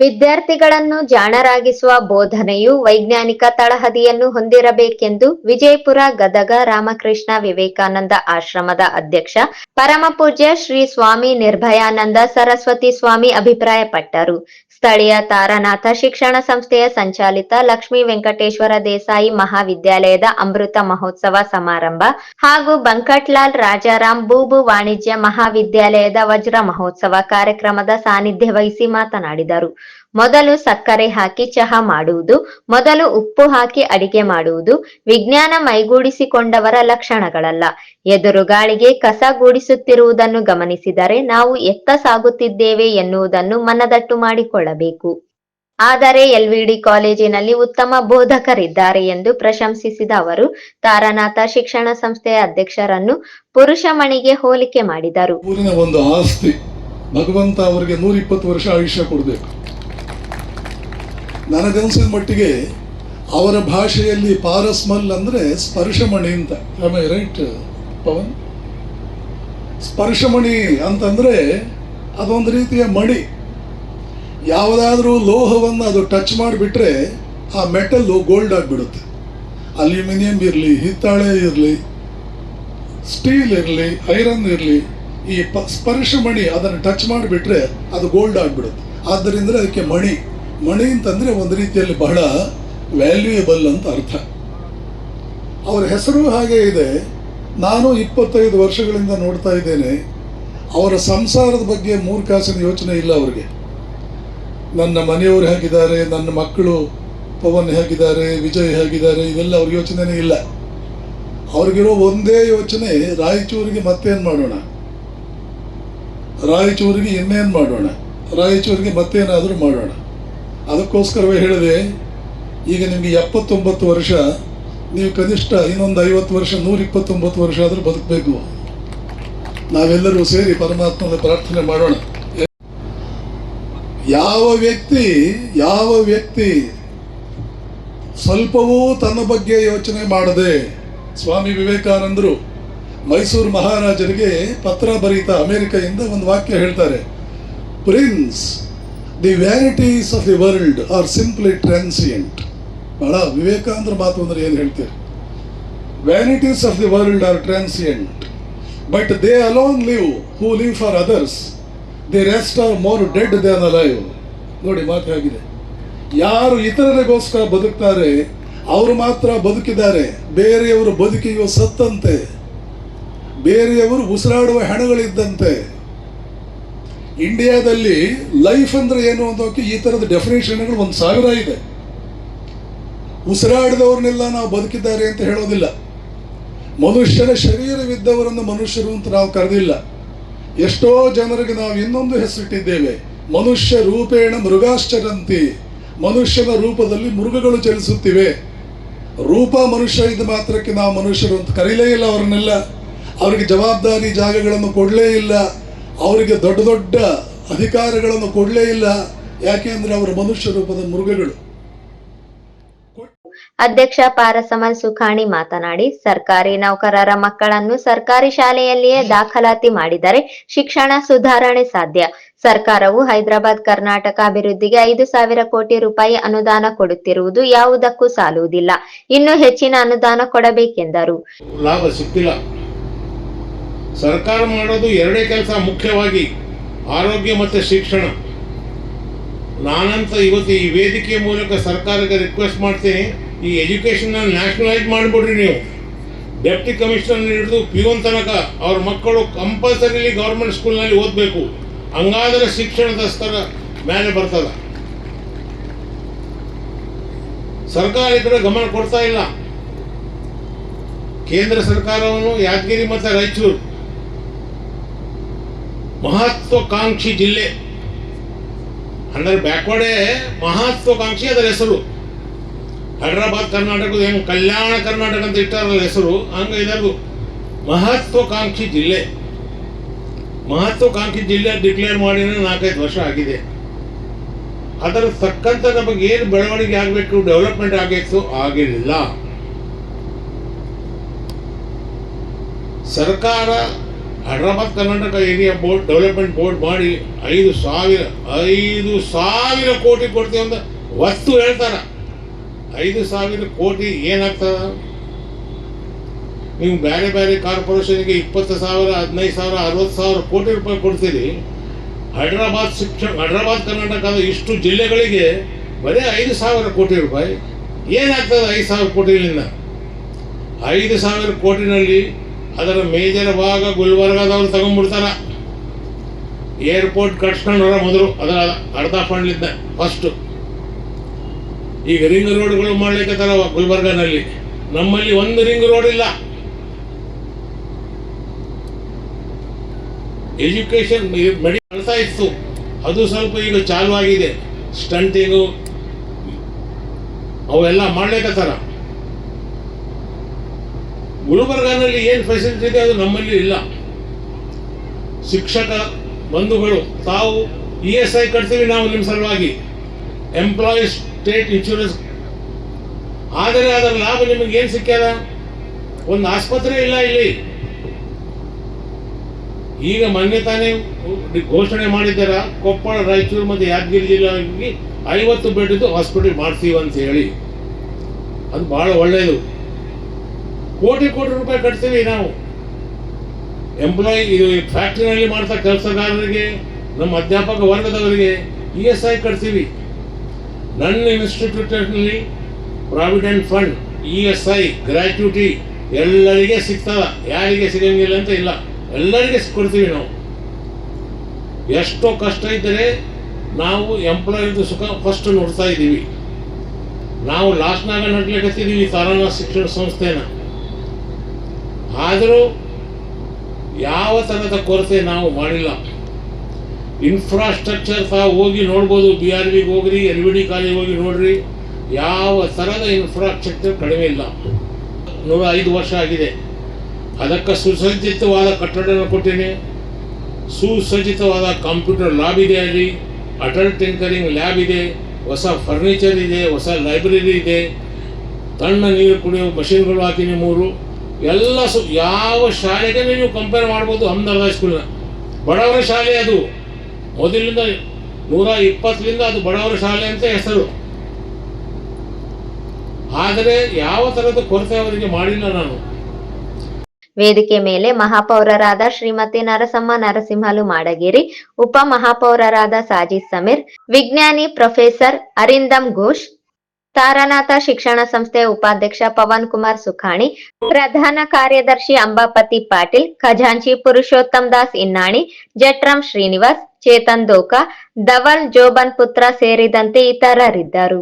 ವಿದ್ಯಾರ್ಥಿಗಳನ್ನು ಜಾಣರಾಗಿಸುವ ಬೋಧನೆಯು ವೈಜ್ಞಾನಿಕ ತಳಹದಿಯನ್ನು ಹೊಂದಿರಬೇಕೆಂದು ವಿಜಯಪುರ ಗದಗ ರಾಮಕೃಷ್ಣ ವಿವೇಕಾನಂದ ಆಶ್ರಮದ ಅಧ್ಯಕ್ಷ ಪರಮಪೂಜ್ಯ ಶ್ರೀ ಸ್ವಾಮಿ ನಿರ್ಭಯಾನಂದ ಸರಸ್ವತಿ ಸ್ವಾಮಿ ಅಭಿಪ್ರಾಯಪಟ್ಟರು. ಸ್ಥಳೀಯ ತಾರನಾಥ ಶಿಕ್ಷಣ ಸಂಸ್ಥೆಯ ಸಂಚಾಲಿತ ಲಕ್ಷ್ಮೀ ವೆಂಕಟೇಶ್ವರ ದೇಸಾಯಿ ಮಹಾವಿದ್ಯಾಲಯದ ಅಮೃತ ಮಹೋತ್ಸವ ಸಮಾರಂಭ ಹಾಗೂ ಬಂಕಟ್ಲಾಲ್ ರಾಜಾರಾಮ್ ಬೂಬು ವಾಣಿಜ್ಯ ಮಹಾವಿದ್ಯಾಲಯದ ವಜ್ರ ಮಹೋತ್ಸವ ಕಾರ್ಯಕ್ರಮದ ಸಾನ್ನಿಧ್ಯ ವಹಿಸಿ ಮಾತನಾಡಿದರು. ಮೊದಲು ಸಕ್ಕರೆ ಹಾಕಿ ಚಹಾ ಮಾಡುವುದು, ಮೊದಲು ಉಪ್ಪು ಹಾಕಿ ಅಡಿಗೆ ಮಾಡುವುದು, ವಿಜ್ಞಾನ ಮೈಗೂಡಿಸಿಕೊಂಡವರ ಲಕ್ಷಣಗಳಲ್ಲ. ಎದುರುಗಾಳಿಗೆ ಕಸ ಗೂಡಿಸುತ್ತಿರುವುದನ್ನು ಗಮನಿಸಿದರೆ ನಾವು ಎತ್ತ ಸಾಗುತ್ತಿದ್ದೇವೆ ಎನ್ನುವುದನ್ನು ಮನದಟ್ಟು ಮಾಡಿಕೊಳ್ಳಬೇಕು. ಆದರೆ ಎಲ್ವಿಡಿ ಕಾಲೇಜಿನಲ್ಲಿ ಉತ್ತಮ ಬೋಧಕರಿದ್ದಾರೆ ಎಂದು ಪ್ರಶಂಸಿಸಿದ ಅವರು, ತಾರನಾಥ ಶಿಕ್ಷಣ ಸಂಸ್ಥೆಯ ಅಧ್ಯಕ್ಷರನ್ನು ಪುರುಷಮಣಿಗೆ ಹೋಲಿಕೆ ಮಾಡಿದರು. ಭಗವಂತ ಅವರಿಗೆ ನೂರ ಇಪ್ಪತ್ತು ವರ್ಷ ಆಯುಷ್ಯ ಕೊಡಬೇಕು. ನನಗನ್ಸಿದ ಮಟ್ಟಿಗೆ ಅವರ ಭಾಷೆಯಲ್ಲಿ ಪಾರಸ್ಮಲ್ ಅಂದರೆ ಸ್ಪರ್ಶಮಣಿ ಅಂತ. I right Pavan? ಸ್ಪರ್ಶಮಣಿ ಅಂತಂದರೆ ಅದೊಂದು ರೀತಿಯ ಮಣಿ. ಯಾವುದಾದ್ರೂ ಲೋಹವನ್ನು ಅದು ಟಚ್ ಮಾಡಿಬಿಟ್ರೆ ಆ ಮೆಟಲ್ಲು ಗೋಲ್ಡ್ ಆಗಿಬಿಡುತ್ತೆ. ಅಲ್ಯೂಮಿನಿಯಂ ಇರಲಿ, ಹಿತ್ತಾಳೆ ಇರಲಿ ಸ್ಟೀಲ್ ಇರಲಿ ಐರನ್ ಇರಲಿ, ಈ ಪ, ಸ್ಪರ್ಶಮಣಿ ಅದನ್ನು ಟಚ್ ಮಾಡಿಬಿಟ್ರೆ ಅದು ಗೋಲ್ಡ್ ಆಗಿಬಿಡುತ್ತೆ. ಆದ್ದರಿಂದ ಅದಕ್ಕೆ ಮಣಿ. ಮಣಿ ಅಂತಂದರೆ ಒಂದು ರೀತಿಯಲ್ಲಿ ಬಹಳ ವ್ಯಾಲ್ಯೂಯಬಲ್ ಅಂತ ಅರ್ಥ. ಅವರ ಹೆಸರು ಹಾಗೆ ಇದೆ. ನಾನು ಇಪ್ಪತ್ತೈದು ವರ್ಷಗಳಿಂದ ನೋಡ್ತಾ ಇದ್ದೇನೆ. ಅವರ ಸಂಸಾರದ ಬಗ್ಗೆ ಮೂರು ಕಾಸಿನ ಯೋಚನೆ ಇಲ್ಲ ಅವರಿಗೆ. ನನ್ನ ಮನೆಯವರು ಹೇಗಿದ್ದಾರೆ, ನನ್ನ ಮಕ್ಕಳು ಪವನ್ ಹೇಗಿದ್ದಾರೆ, ವಿಜಯ್ ಹೇಗಿದ್ದಾರೆ, ಇದೆಲ್ಲ ಅವ್ರ ಯೋಚನೆನೇ ಇಲ್ಲ. ಅವ್ರಿಗಿರೋ ಒಂದೇ ಯೋಚನೆ, ರಾಯಚೂರಿಗೆ ಮತ್ತೇನು ಮಾಡೋಣ? ರಾಯಚೂರಿಗೆ ಇನ್ನೇನು ಮಾಡೋಣ? ರಾಯಚೂರಿಗೆ ಮತ್ತೇನಾದರೂ ಮಾಡೋಣ? ಅದಕ್ಕೋಸ್ಕರವೇ ಹೇಳಿದೆ, ಈಗ ನಿಮಗೆ ಎಪ್ಪತ್ತೊಂಬತ್ತು ವರ್ಷ, ನೀವು ಕನಿಷ್ಠ ಇನ್ನೊಂದು ಐವತ್ತು ವರ್ಷ ನೂರ ಇಪ್ಪತ್ತೊಂಬತ್ತು ವರ್ಷ ಆದರೂ ಬದುಕಬೇಕು. ನಾವೆಲ್ಲರೂ ಸೇರಿ ಪರಮಾತ್ಮನ ಪ್ರಾರ್ಥನೆ ಮಾಡೋಣ. ಯಾವ ವ್ಯಕ್ತಿ ಯಾವ ವ್ಯಕ್ತಿ ಸ್ವಲ್ಪವೂ ತನ್ನ ಬಗ್ಗೆ ಯೋಚನೆ ಮಾಡದೆ, ಸ್ವಾಮಿ ವಿವೇಕಾನಂದರು ಮೈಸೂರು ಮಹಾರಾಜರಿಗೆ ಪತ್ರ ಬರೀತಾ ಅಮೆರಿಕೆಯಿಂದ ಒಂದು ವಾಕ್ಯ ಹೇಳ್ತಾರೆ, prince the vanities of the world are simply transient ಬಹಳ ವಿವೇಕಾನಂದ ಮಾತು ಅಂದ್ರೆ ಏನು ಹೇಳ್ತೀರಿ? Vanities of the world are transient but they alone live who live for others the rest are more dead than alive ನೋಡಿ, ಮಾತು ಆಗಿದೆ ಯಾರು ಇತರರಿಗೋಸ್ಕರ ಬದುಕ್ತಾರೆ, ಅವರು ಮಾತ್ರ ಬದುಕಿದ್ದಾರೆ. ಬೇರೆಯವರು ಬದುಕಿಯೋ ಸತ್ತಂತೆ. ಬೇರೆಯವರು ಉಸಿರಾಡುವ ಹೆಣಗಳಿದ್ದಂತೆ. ಇಂಡಿಯಾದಲ್ಲಿ ಲೈಫ್ ಅಂದ್ರೆ ಏನು ಅನ್ನೋಕೆ ಈ ಥರದ ಡೆಫಿನೇಷನ್ಗಳು ಒಂದು ಸಾವಿರ ಇದೆ. ಉಸಿರಾಡಿದವ್ರನ್ನೆಲ್ಲ ನಾವು ಬದುಕಿದ್ದಾರೆ ಅಂತ ಹೇಳೋದಿಲ್ಲ. ಮನುಷ್ಯನ ಶರೀರವಿದ್ದವರನ್ನು ಮನುಷ್ಯರು ಅಂತ ನಾವು ಕರೆದಿಲ್ಲ. ಎಷ್ಟೋ ಜನರಿಗೆ ನಾವು ಇನ್ನೊಂದು ಹೆಸರಿಟ್ಟಿದ್ದೇವೆ. ಮನುಷ್ಯ ರೂಪೇಣ ಮೃಗಾಶ್ಚರಂತಿ. ಮನುಷ್ಯನ ರೂಪದಲ್ಲಿ ಮೃಗಗಳು ಚಲಿಸುತ್ತಿವೆ. ರೂಪ ಮನುಷ್ಯ ಇದ್ದ ಮಾತ್ರಕ್ಕೆ ನಾವು ಮನುಷ್ಯರು ಅಂತ ಕರೀಲೇ ಇಲ್ಲ ಅವ್ರನ್ನೆಲ್ಲ. ಅವರಿಗೆ ಜವಾಬ್ದಾರಿ ಜಾಗಗಳನ್ನು ಕೊಡಲೇ ಇಲ್ಲ. ಅವರಿಗೆ ದೊಡ್ಡ ದೊಡ್ಡ ಅಧಿಕಾರಗಳನ್ನು ಕೊಡಲೇ ಇಲ್ಲ. ಯಾಕೆಂದ್ರೆ ಅವರು ಮನುಷ್ಯ ರೂಪದ ಮೃಗಗಳು ಅಧ್ಯಕ್ಷ ಪಾರಸಮಲ್ ಸುಖಾಣಿ ಮಾತನಾಡಿ ಸರ್ಕಾರಿ ನೌಕರರ ಮಕ್ಕಳನ್ನು ಸರ್ಕಾರಿ ಶಾಲೆಯಲ್ಲಿಯೇ ದಾಖಲಾತಿ ಮಾಡಿದರೆ ಶಿಕ್ಷಣ ಸುಧಾರಣೆ ಸಾಧ್ಯ. ಸರ್ಕಾರವು ಹೈದರಾಬಾದ್ ಕರ್ನಾಟಕ ಅಭಿವೃದ್ಧಿಗೆ ಐದು ಸಾವಿರ ಕೋಟಿ ರೂಪಾಯಿ ಅನುದಾನ ಕೊಡುತ್ತಿರುವುದು ಯಾವುದಕ್ಕೂ ಸಾಲುವುದಿಲ್ಲ. ಇನ್ನು ಹೆಚ್ಚಿನ ಅನುದಾನ ಕೊಡಬೇಕೆಂದರು. ಲಾಭ ಸಿಕ್ತಿಲ್ಲ ಸರ್ಕಾರ ಮಾಡೋದು ಎರಡೇ ಕೆಲಸ ಮುಖ್ಯವಾಗಿ ಆರೋಗ್ಯ ಮತ್ತು ಶಿಕ್ಷಣ. ನಾನಂತ ಇವತ್ತು ಈ ವೇದಿಕೆ ಮೂಲಕ ಸರ್ಕಾರಕ್ಕೆ ರಿಕ್ವೆಸ್ಟ್ ಮಾಡ್ತೀನಿ, ಈ ಎಜುಕೇಷನ್ನ ನ್ಯಾಷನಲೈಸ್ ಮಾಡಿಬಿಡ್ರಿ ನೀವು. ಡೆಪ್ಟಿ ಕಮಿಷನರ್ ಹಿಡಿದು ಪಿಯೋನ್ ತನಕ ಅವ್ರ ಮಕ್ಕಳು ಕಂಪಲ್ಸರಿಲಿ ಗೌರ್ಮೆಂಟ್ ಸ್ಕೂಲ್ನಲ್ಲಿ ಓದಬೇಕು. ಹಂಗಾದರೆ ಶಿಕ್ಷಣದ ಸ್ತರ ಮೇಲೆ ಬರ್ತದೆ. ಸರ್ಕಾರ ಕಡೆ ಗಮನ ಕೊಡ್ತಾ ಇಲ್ಲ. ಕೇಂದ್ರ ಸರ್ಕಾರವನ್ನು ಯಾದಗಿರಿ ಮತ್ತು ರಾಯಚೂರು ಮಹತ್ವಾಕಾಂಕ್ಷಿ ಜಿಲ್ಲೆ. ಅಂದರೆ ಬ್ಯಾಕ್ವರ್ಡೇ ಮಹತ್ವಾಕಾಂಕ್ಷಿ ಅದರ ಹೆಸರು. ಹೈದರಾಬಾದ್ ಕರ್ನಾಟಕದ ಹೆಂಗೆ ಕಲ್ಯಾಣ ಕರ್ನಾಟಕ ಅಂತ ಇಟ್ಟಾರಲ್ಲ ಹೆಸರು, ಹಂಗೆ ಇದರದು ಮಹತ್ವಾಕಾಂಕ್ಷಿ ಜಿಲ್ಲೆ. ಮಹತ್ವಾಕಾಂಕ್ಷಿ ಜಿಲ್ಲೆ ಡಿಕ್ಲೇರ್ ಮಾಡಿ ನಾಲ್ಕೈದು ವರ್ಷ ಆಗಿದೆ. ಅದರ ತಕ್ಕಂತ ನಮಗೆ ಏನು ಬೆಳವಣಿಗೆ ಆಗಬೇಕು ಡೆವಲಪ್ಮೆಂಟ್ ಆಗಬೇಕು ಆಗಿರಲಿಲ್ಲ ಸರ್ಕಾರ Hyderabad, Karnataka area board, development board ಮಾಡಿ ಐದು ಸಾವಿರ ಐದು ಸಾವಿರ ಕೋಟಿ ಕೊಡ್ತೀವಿ ಅಂತ ವಸ್ತು ಹೇಳ್ತಾರ. ಐದು ಸಾವಿರ ಕೋಟಿ ಏನಾಗ್ತದ? ನೀವು ಬೇರೆ ಬೇರೆ ಕಾರ್ಪೊರೇಷನ್ಗೆ ಇಪ್ಪತ್ತು ಸಾವಿರ, ಹದಿನೈದು ಸಾವಿರ, ಅರವತ್ತು ಸಾವಿರ ಕೋಟಿ ರೂಪಾಯಿ ಕೊಡ್ತೀರಿ. ಹೈದ್ರಾಬಾದ್ ಶಿಕ್ಷಣ ಹೈದ್ರಾಬಾದ್, ಕರ್ನಾಟಕದ ಇಷ್ಟು ಜಿಲ್ಲೆಗಳಿಗೆ ಬರೀ ಐದು ಸಾವಿರ ಕೋಟಿ ರೂಪಾಯಿ. ಏನಾಗ್ತದೆ ಐದು ಸಾವಿರ ಕೋಟಿಗಳಿಂದ? ಐದು ಸಾವಿರ ಕೋಟಿನಲ್ಲಿ ಅದರ ಮೇಜರ್ ಭಾಗ ಗುಲ್ಬರ್ಗಾದವ್ರು ತಗೊಂಡ್ಬಿಡ್ತಾರ. ಏರ್ಪೋರ್ಟ್ ಕಟ್ಸ್ಕೊಂಡವ್ರ ಮೊದಲು ಅದರ ಅರ್ಧ ಫಂಡ್ಲಿಂದ ಫಸ್ಟು ಈಗ ರಿಂಗ್ ರೋಡ್ಗಳು ಮಾಡ್ಲಿಕ್ಕೆ ಗುಲ್ಬರ್ಗಾನಲ್ಲಿ. ನಮ್ಮಲ್ಲಿ ಒಂದು ರಿಂಗ್ ರೋಡ್ ಇಲ್ಲ. ಎಜುಕೇಶನ್ ಮೆಡಿ ಕಳ್ತಾ ಇತ್ತು. ಅದು ಸ್ವಲ್ಪ ಈಗ ಚಾಲು ಆಗಿದೆ. ಸ್ಟಂಟಿಂಗು ಅವೆಲ್ಲ ಮಾಡ್ಲಿಕ್ಕತ್ತಾರ ಗುಲ್ಬರ್ಗಾನಲ್ಲಿ ಏನು ಫೆಸಿಲಿಟಿ ಇದೆ ಅದು ನಮ್ಮಲ್ಲಿ ಇಲ್ಲ. ಶಿಕ್ಷಕ ಬಂಧುಗಳು, ತಾವು ಇ ಎಸ್ ಐ ಕಟ್ತೀವಿ ನಾವು ನಿಮ್ಮ ಸಲುವಾಗಿ. ಎಂಪ್ಲಾಯೀಸ್ ಸ್ಟೇಟ್ ಇನ್ಶೂರೆನ್ಸ್ ಆದರೆ ಅದರ ಲಾಭ ನಿಮಗೆ ಏನು ಸಿಕ್ಕ್ಯದ? ಒಂದು ಆಸ್ಪತ್ರೆ ಇಲ್ಲ ಇಲ್ಲಿ. ಈಗ ಮೊನ್ನೆ ತಾನೇ ಘೋಷಣೆ ಮಾಡಿದ್ದಾರ, ಕೊಪ್ಪಳ, ರಾಯಚೂರು ಮತ್ತು ಯಾದಗಿರಿ ಜಿಲ್ಲೆಗೆ ಐವತ್ತು ಬೆಡ್ದು ಹಾಸ್ಪಿಟಲ್ ಮಾಡ್ತೀವಿ ಅಂತ ಹೇಳಿ. ಅದು ಬಹಳ ಒಳ್ಳೆಯದು ಕೋಟಿ ಕೋಟಿ ರೂಪಾಯಿ ಕಟ್ತೀವಿ ನಾವು. ಎಂಪ್ಲಾಯಿ ಫ್ಯಾಕ್ಟ್ರಿನಲ್ಲಿ ಮಾಡ್ತಾ ಕೆಲಸಗಾರರಿಗೆ, ನಮ್ಮ ಅಧ್ಯಾಪಕ ವರ್ಗದವರಿಗೆ ಇ ಎಸ್ ಐ ಕಟ್ತೀವಿ. ನನ್ನ ಇನ್ಸ್ಟಿಟ್ಯೂಟ್ನಲ್ಲಿ provident fund E S I gratuity ಎಲ್ಲರಿಗೆ ಸಿಗ್ತದ. ಯಾರಿಗೆ ಸಿಗಂಗಿಲ್ಲ ಅಂತ ಇಲ್ಲ. ಎಲ್ಲರಿಗೆ ಕೊಡ್ತೀವಿ ನಾವು. ಎಷ್ಟೋ ಕಷ್ಟ ಇದ್ದರೆ ನಾವು ಎಂಪ್ಲಾಯಿದು ಸುಖ ಫಸ್ಟ್ ನೋಡ್ತಾ ಇದ್ದೀವಿ. ನಾವು ಲಾಸ್ಟ್ನಾಗ ನಡ್ಲಿಕ್ಕೆ ಈ ತಾರಾನಾಥ ಶಿಕ್ಷಣ ಸಂಸ್ಥೆನ. ಆದರೂ ಯಾವ ಥರದ ಕೊರತೆ ನಾವು ಮಾಡಿಲ್ಲ. ಇನ್ಫ್ರಾಸ್ಟ್ರಕ್ಚರ್ ಸಹ ಹೋಗಿ ನೋಡ್ಬೋದು. ಬಿ ಆರ್ ಬಿಗೆ ಹೋಗ್ರಿ ಎಲ್ ವಿ ಡಿ ಕಾಲೇಜ್ ಹೋಗಿ ನೋಡ್ರಿ. ಯಾವ ಥರದ ಇನ್ಫ್ರಾಸ್ಟ್ರಕ್ಚರ್ ಕಡಿಮೆ ಇಲ್ಲ. ನೂರ ಐದು ವರ್ಷ ಆಗಿದೆ. ಅದಕ್ಕೆ ಸುಸಜ್ಜಿತವಾದ ಕಟ್ಟಡನ ಕೊಟ್ಟೇನೆ. ಸುಸಜ್ಜಿತವಾದ ಕಂಪ್ಯೂಟರ್ ಲ್ಯಾಬ್ ಇದೆ ಅಲ್ಲಿ. ಅಟಲ್ ಟಿಂಕರಿಂಗ್ ಲ್ಯಾಬ್ ಇದೆ. ಹೊಸ ಫರ್ನಿಚರ್ ಇದೆ, ಹೊಸ ಲೈಬ್ರರಿ ಇದೆ. ತಣ್ಣ ನೀರು ಕುಡಿಯೋ ಮಷಿನ್ಗಳು ಹಾಕಿನಿ ಮೂರು. ಎಲ್ಲ ಸು, ಯಾವ ಶಾಲೆಗೆ ನೀವು ಕಂಪೇರ್ ಮಾಡ್ಬೋದು ಹಮ್ದರ್ದ ಸ್ಕೂಲ್ನ ಬಡವರ ಶಾಲೆ ಅದು. ಮೊದಲಿಂದ ನೂರ ಇಪ್ಪತ್ತರಿಂದ ಅದು ಬಡವರ ಶಾಲೆ ಅಂತ ಹೆಸರು. ಆದರೆ ಯಾವ ಥರದ ಕೊರತೆ ಅವರಿಗೆ ಮಾಡಿಲ್ಲ ನಾನು. ವೇದಿಕೆ ಮೇಲೆ ಮಹಾಪೌರರಾದ ಶ್ರೀಮತಿ ನರಸಮ್ಮ, ನರಸಿಂಹಲು ಮಾಡಗಿರಿ, ಉಪ ಮಹಾಪೌರರಾದ ಸಾಜಿದ್ ಸಮೀರ್, ವಿಜ್ಞಾನಿ ಪ್ರೊಫೆಸರ್ ಅರಿಂದಮ್ ಘೋಷ್ ತಾರಾನಾಥ ಶಿಕ್ಷಣ ಸಂಸ್ಥೆ ಉಪಾಧ್ಯಕ್ಷ ಪವನ್ ಕುಮಾರ್ ಸುಖಾಣಿ ಪ್ರಧಾನ ಕಾರ್ಯದರ್ಶಿ ಅಂಬಾಪತಿ ಪಾಟೀಲ್ ಖಜಾಂಚಿ ಪುರುಷೋತ್ತಮ್ ದಾಸ್ ಇನ್ನಾಣಿ ಜಟ್ರಾಮ್ ಶ್ರೀನಿವಾಸ್ ಚೇತನ್ ದೋಕಾ ಧವಲ್ ಜೋಬನ್ ಪುತ್ರ ಸೇರಿದಂತೆ ಇತರರಿದ್ದರು